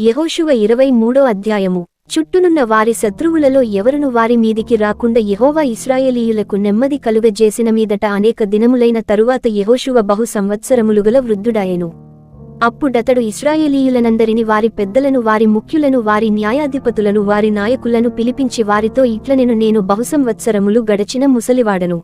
యహోశువ ఇరవై మూడో అధ్యాయము. చుట్టునున్న వారి శత్రువులలో ఎవరును వారి మీదికి రాకుండా యహోవా ఇస్రాయేలీయులకు నెమ్మది కలుగజేసిన మీదట అనేక దినములైన తరువాత యహోశువ బహు సంవత్సరములుగల వృద్ధుడాయెను. అప్పుడతడు ఇస్రాయేలీయులనందరిని వారి పెద్దలను వారి ముఖ్యులను వారి న్యాయాధిపతులను వారి నాయకులను పిలిపించి వారితో ఇట్లనెను నేను బహు సంవత్సరములు గడచిన ముసలివాడను.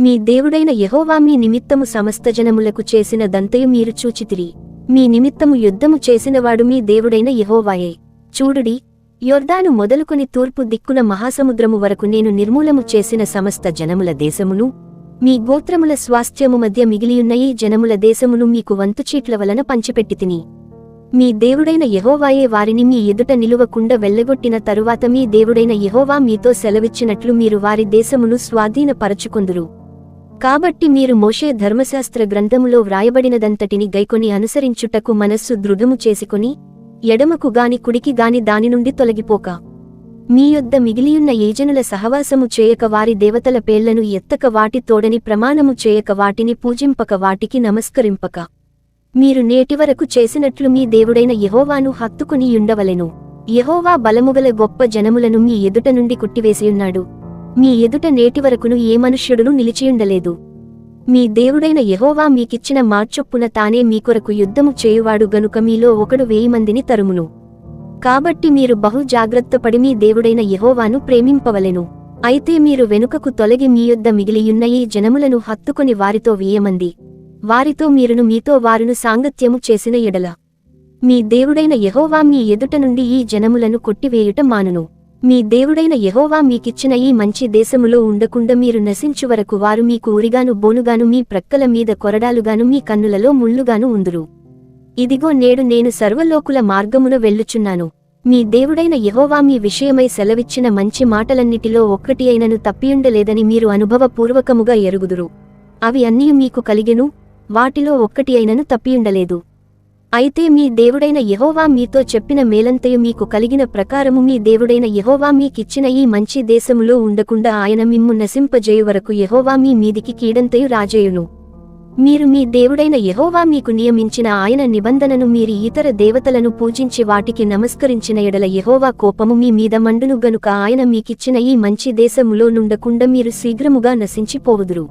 మీ దేవుడైన యహోవా మీ నిమిత్తము సమస్త జనములకు చేసిన దంతయు మీరు చూచితిరి. మీ నిమిత్తము యుద్ధము చేసినవాడు మీ దేవుడైన యహోవాయే. చూడుడి యొర్దాను మొదలుకొని తూర్పు దిక్కున మహాసముద్రము వరకు నేను నిర్మూలము చేసిన సమస్త జనముల దేశమును మీ గోత్రముల స్వాస్థ్యము మధ్య మిగిలియున్న ఈ జనముల దేశమును మీకు వంతుచీట్ల వలన పంచిపెట్టితిని. మీ దేవుడైన యహోవాయే వారిని మీ ఎదుట నిలువకుండా వెళ్ళగొట్టిన తరువాత మీ దేవుడైన యహోవా మీతో సెలవిచ్చినట్లు మీరు వారి దేశమును స్వాధీనపరచుకొందురు. కాబట్టి మీరు మోషే ధర్మశాస్త్ర గ్రంథములో వ్రాయబడినదంతటిని గైకొని అనుసరించుటకు మనస్సు దృఢము చేసుకుని ఎడమకు గాని కుడికి గాని దాని నుండి తొలగిపోక. మీ యొద్ద మిగిలియున్న ఏజనుల సహవాసము చేయక వారి దేవతల పేర్లను ఎత్తక వాటి తోడని ప్రమాణము చేయక వాటిని పూజింపక వాటికి నమస్కరింపక. మీరు నేటివరకు చేసినట్లు మీ దేవుడైన యహోవాను హత్తుకుని యుండవలెను యహోవా బలముగల గొప్ప జనములను మీ ఎదుట నుండి కుట్టివేసియున్నాడు. మీ ఎదుట నేటివరకును ఏ మనుష్యుడును నిలిచియుండలేదు. మీ దేవుడైన యహోవా మీకిచ్చిన మార్చొప్పున తానే మీ కొరకు యుద్ధము చేయువాడు గనుక మీలో ఒకడు వేయి మందిని తరుమును. కాబట్టి మీరు బహు జాగ్రత్తపడి మీ దేవుడైన యహోవాను ప్రేమింపవలెను. అయితే మీరు వెనుకకు తొలగి మీ యొద్ద మిగిలియున్న ఈ జనములను హత్తుకొని వారితో వేయమంది. వారితో మీరును మీతో వారును సాంగత్యము చేసిన ఎడల. మీ దేవుడైన యహోవా మీ ఎదుట నుండి ఈ జనములను కొట్టివేయుట మానును. మీ దేవుడైన యహోవా మీకిచ్చిన ఈ మంచి దేశములో ఉండకుండా మీరు నశించు వరకు వారు మీకు ఉరిగాను బోనుగాను మీ ప్రక్కల మీద కొరడాలుగాను మీ కన్నులలో ముళ్ళుగాను ఉందురు. ఇదిగో నేడు నేను సర్వలోకుల మార్గమున వెళ్ళుచున్నాను. మీ దేవుడైన యహోవా మీ విషయమై సెలవిచ్చిన మంచి మాటలన్నిటిలో ఒక్కటి అయినను తప్పియుండలేదని మీరు అనుభవపూర్వకముగా ఎరుగుదురు. అవి అన్నీ మీకు కలిగెను వాటిలో ఒక్కటి అయినను తప్పియుండలేదు. అయితే మీ దేవుడైన యహోవా మీతో చెప్పిన మేలంతయు మీకు కలిగిన ప్రకారము మీ దేవుడైన యహోవా మీకిచ్చిన ఈ మంచి దేశములో ఉండకుండా ఆయన మిమ్ము నశింపజేయు వరకు యహోవా మీ మీదికి కీడంతయు రాజేయును. మీరు మీ దేవుడైన యహోవా మీకు నియమించిన ఆయన నిబంధనను మీరు ఇతర దేవతలను పూజించి వాటికి నమస్కరించిన ఎడల యహోవా కోపము మీ మీద మండును గనుక ఆయన మీకిచ్చిన ఈ మంచి దేశములో నుండకుండా మీరు శీఘ్రముగా నశించిపోవుదురు.